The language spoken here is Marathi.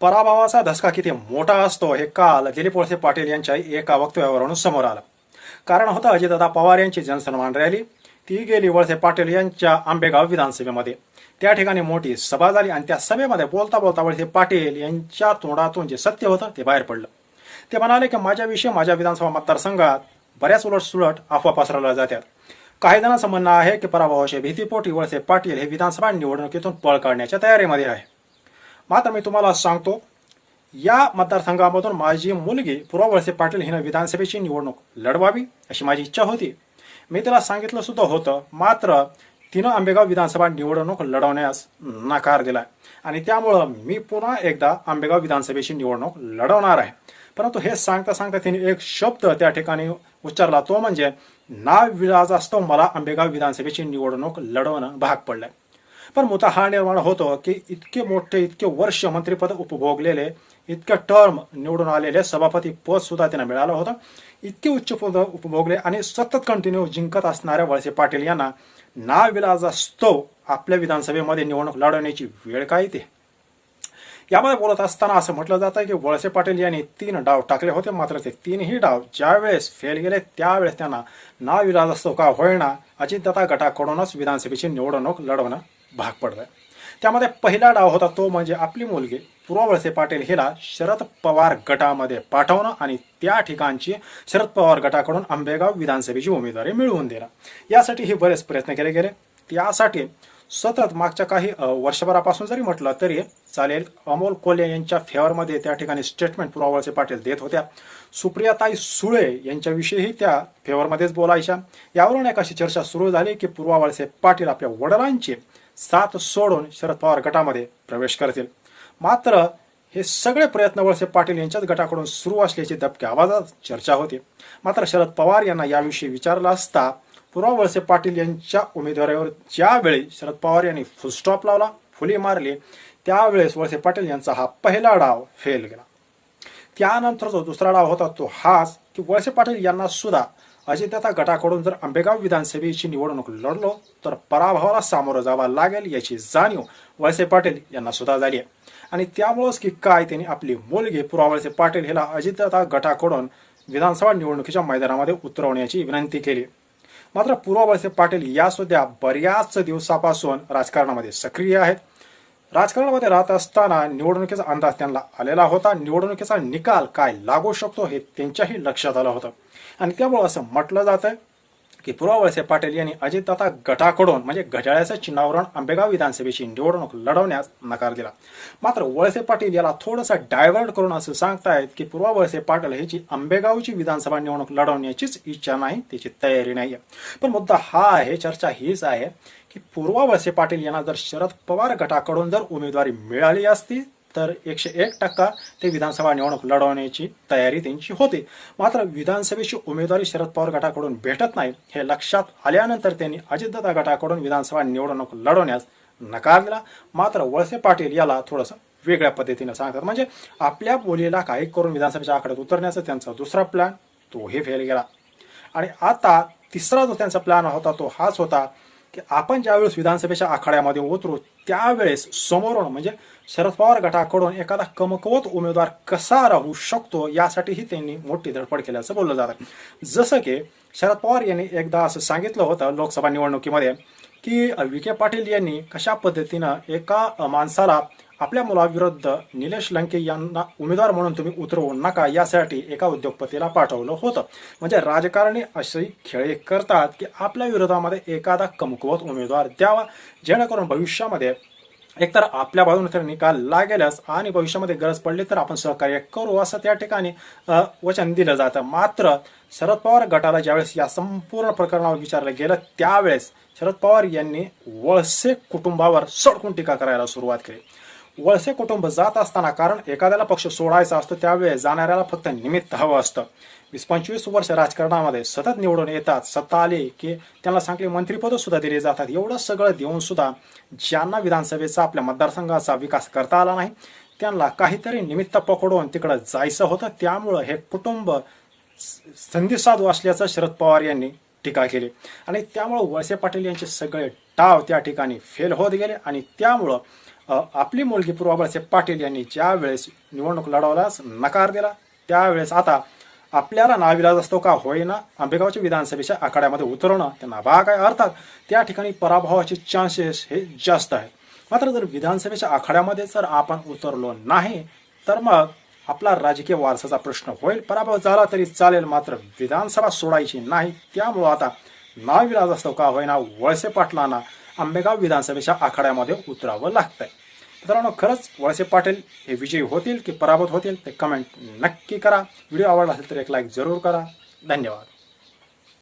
पराभवाचा धसका किती मोठा असतो हे काल दिलीप वळसे पाटील यांच्या एका वक्तव्यावरून समोर आलं. कारण होतं अजितदादा पवार यांची जनसन्मान रॅली. ती गेली वळसे पाटील यांच्या आंबेगाव विधानसभेमध्ये. त्या ठिकाणी मोठी सभा झाली आणि त्या सभेमध्ये बोलता बोलता वळसे पाटील यांच्या तोंडातून जे सत्य होतं ते बाहेर पडलं. ते म्हणाले की माझ्याविषयी माझ्या विधानसभा मतदारसंघात बऱ्याच उलटसुलट अफवा पसरवल्या जातात. काही जणांचं म्हणणं आहे की पराभवाच्या भीतीपोटी वळसे पाटील हे विधानसभा निवडणुकीतून पळ काढण्याच्या तयारीमध्ये आहे. मात्र मी तुम्हाला सांगतो या मतदारसंघामधून माझी मुलगी पूर्वा वळसे पाटील हिनं विधानसभेची निवडणूक लढवावी अशी माझी इच्छा होती. मी तिला सांगितलं सुद्धा होतं मात्र तिनं आंबेगाव विधानसभा निवडणूक लढवण्यास नकार दिला. आणि त्यामुळं मी पुन्हा एकदा आंबेगाव विधानसभेची निवडणूक लढवणार आहे. परंतु हे सांगता सांगता तिने एक शब्द त्या ठिकाणी उच्चारला. तो म्हणजे ना विलाजास्तव मला आंबेगाव विधानसभेची निवडणूक लढवणं भाग पडलंय. पण मुद्दा हा निर्माण होतो की इतके मोठे इतके वर्ष मंत्रिपद उपभोगलेले इतके टर्म निवडून आलेले सभापती पद सुद्धा त्यांना मिळालं होतं. इतके उच्च पद उपभोगले आणि सतत कंटिन्यू जिंकत असणाऱ्या वळसे पाटील यांना नाविलाजास्तव आपल्या विधानसभेमध्ये निवडणूक लढवण्याची वेळ काय येते? यामध्ये बोलत असताना असं म्हटलं जातं की वळसे पाटील यांनी तीन डाव टाकले होते मात्र ते तीनही डाव ज्यावेळेस फेल गेले त्यावेळेस त्यांना ना का होईना अजितदादा गटाकडूनच विधानसभेची निवडणूक लढवणं भाग पडला त्यामध्ये पहिला डाव होता तो म्हणजे आपली मुलगी पूर्वा वळसे पाटील हिला शरद पवार गटामध्ये पाठवणं आणि त्या ठिकाणची शरद पवार गटाकडून आंबेगाव विधानसभेची उमेदवारी मिळवून देणं. यासाठी हे बरेच प्रयत्न केले गेले. त्यासाठी सतत मागच्या काही वर्षभरापासून जरी म्हटलं तरी चालेल अमोल कोल्हे यांच्या फेवरमध्ये त्या ठिकाणी स्टेटमेंट पुरावळचे पाटील देत होत्या. सुप्रियाताई सुळे यांच्याविषयीही त्या फेवरमध्येच बोलायच्या. यावरून एक अशी चर्चा सुरू झाली की पूर्वावळसे पाटील आपल्या वडिलांचे साथ सोडून शरद पवार गटामध्ये प्रवेश करतील. मात्र हे सगळे प्रयत्न वळसे पाटील यांच्याच गटाकडून सुरू असल्याची दबक्या आवाजात चर्चा होती. मात्र शरद पवार यांना याविषयी विचारला असता पूर्वा वळसे पाटील यांच्या उमेदवारीवर ज्यावेळी शरद पवार यांनी फुलस्टॉप लावला फुली मारली त्यावेळेस वळसे पाटील यांचा हा पहिला डाव फेल गेला. त्यानंतर जो दुसरा डाव होता तो हाच की वळसे पाटील यांना सुद्धा अजितदादा गटाकडून जर आंबेगाव विधानसभेची निवडणूक लढलो तर पराभवाला सामोरं जावं लागेल याची जाणीव वळसे पाटील यांना सुद्धा झाली आहे. आणि त्यामुळंच की काय त्यांनी आपली मुलगी पुरा वळसे पाटील हिला अजितदादा गटाकडून विधानसभा निवडणुकीच्या मैदानामध्ये उतरवण्याची विनंती केली. मात्र पूर्वा वळसे पाटील या सुद्धा बऱ्याच दिवसापासून राजकारणामध्ये सक्रिय आहेत. राजकारणामध्ये राहत असताना निवडणुकीचा अंदाज त्यांना आलेला होता. निवडणुकीचा निकाल काय लागू शकतो हे त्यांच्याही लक्षात आलं होतं. आणि त्यामुळे असं म्हटलं जातं की पूर्वा वळसे पाटील यांनी अजितदादा गटाकडून म्हणजे घड्याळ्याचं चिन्हावरून आंबेगाव विधानसभेची निवडणूक लढवण्यास नकार दिला. मात्र वळसे पाटील याला थोडंसं डायव्हर्ट करून असं सांगतायत की पूर्वा वळसे पाटील ह्याची आंबेगावची विधानसभा निवडणूक लढवण्याचीच इच्छा नाही त्याची तयारी नाही आहे पण मुद्दा हा आहे चर्चा हीच आहे की पूर्वा वळसे पाटील यांना जर शरद पवार गटाकडून जर उमेदवारी मिळाली असती तर एकशे एक टक्का ते विधानसभा निवडणूक लढवण्याची तयारी त्यांची होती. मात्र विधानसभेची उमेदवारी शरद पवार गटाकडून भेटत नाही हे लक्षात आल्यानंतर त्यांनी अजितदादा गटाकडून विधानसभा निवडणूक लढवण्यास नकार दिला. मात्र वळसे पाटील याला थोडंसं वेगळ्या पद्धतीनं सांगतात. म्हणजे आपल्या बोलीला काही करून विधानसभेच्या आखाड्यात उतरण्याचा त्यांचा दुसरा प्लॅन तोही फेल गेला. आणि आता तिसरा जो त्यांचा प्लॅन होता तो हाच होता की आपण ज्यावेळेस विधानसभेच्या आखाड्यामध्ये उतरू त्यावेळेस समोरून म्हणजे शरद पवार गटाकडून एखादा कमकवत उमेदवार कसा राहू शकतो यासाठीही त्यांनी मोठी धडपड केल्याचं बोललं जातं. जसं की शरद पवार यांनी एकदा असं सांगितलं होतं लोकसभा निवडणुकीमध्ये की विखे पाटील यांनी कशा पद्धतीनं एका माणसाला आपल्या मुलाविरुद्ध निलेश लंके यांना उमेदवार म्हणून तुम्ही उतरवू नका यासाठी एका उद्योगपतीला पाठवलं होतं. म्हणजे राजकारणी अशी खेळे करतात की आपल्या विरोधामध्ये एखादा कमकुवत उमेदवार द्यावा जेणेकरून भविष्यामध्ये एकतर आपल्या बाजूने तर निकाल लागेलच आणि भविष्यामध्ये गरज पडली तर आपण सहकार्य करू असं त्या ठिकाणी वचन दिलं जातं. मात्र शरद पवार गटाला ज्यावेळेस या संपूर्ण प्रकरणावर विचारलं गेलं त्यावेळेस शरद पवार यांनी वळसे कुटुंबावर सडकून टीका करायला सुरुवात केली. वळसे कुटुंब जात असताना कारण एखाद्याला पक्ष सोडायचा असतो त्यावेळेस जाणाऱ्याला फक्त निमित्त हवं असतं. वीस पंचवीस वर्ष राजकारणामध्ये सतत निवडून येतात सत्ता आली की त्यांना सांगली मंत्रिपदं सुद्धा दिली जातात. एवढं सगळं देऊन सुद्धा ज्यांना विधानसभेचा आपल्या मतदारसंघाचा विकास करता आला नाही त्यांना काहीतरी निमित्त पकडून तिकडं जायचं होतं. त्यामुळं हे कुटुंब संधी साधू असल्याचं शरद पवार यांनी टीका केली. आणि त्यामुळं वळसे पाटील यांचे सगळे डाव त्या ठिकाणी फेल होत गेले आणि त्यामुळं आपली मुलगी पूर्वा पाटील यांनी ज्या वेळेस निवडणूक लढवल्यास नकार दिला त्यावेळेस आता आपल्याला नाविलाज असतो का होईना आंबेगावच्या विधानसभेच्या आखाड्यामध्ये उतरवणं त्यांना भाग आहे अर्थात त्या ठिकाणी पराभवाचे चान्सेस हे जास्त आहे मात्र जर विधानसभेच्या आखाड्यामध्ये जर आपण उतरलो नाही तर मग आपला राजकीय वारसाचा प्रश्न होईल. पराभव झाला तरी चालेल मात्र विधानसभा सोडायची नाही त्यामुळं आता नाविलाज असतो का होईना वळसे पाटलांना आंबेगाव विधानसभेच्या आखाड्यामध्ये उतरावं लागतंय. मित्रांनो खरंच वळसे पाटील हे विजयी होतील की पराभूत होतील ते कमेंट नक्की करा. व्हिडिओ आवडला असेल तर एक लाईक जरूर करा. धन्यवाद.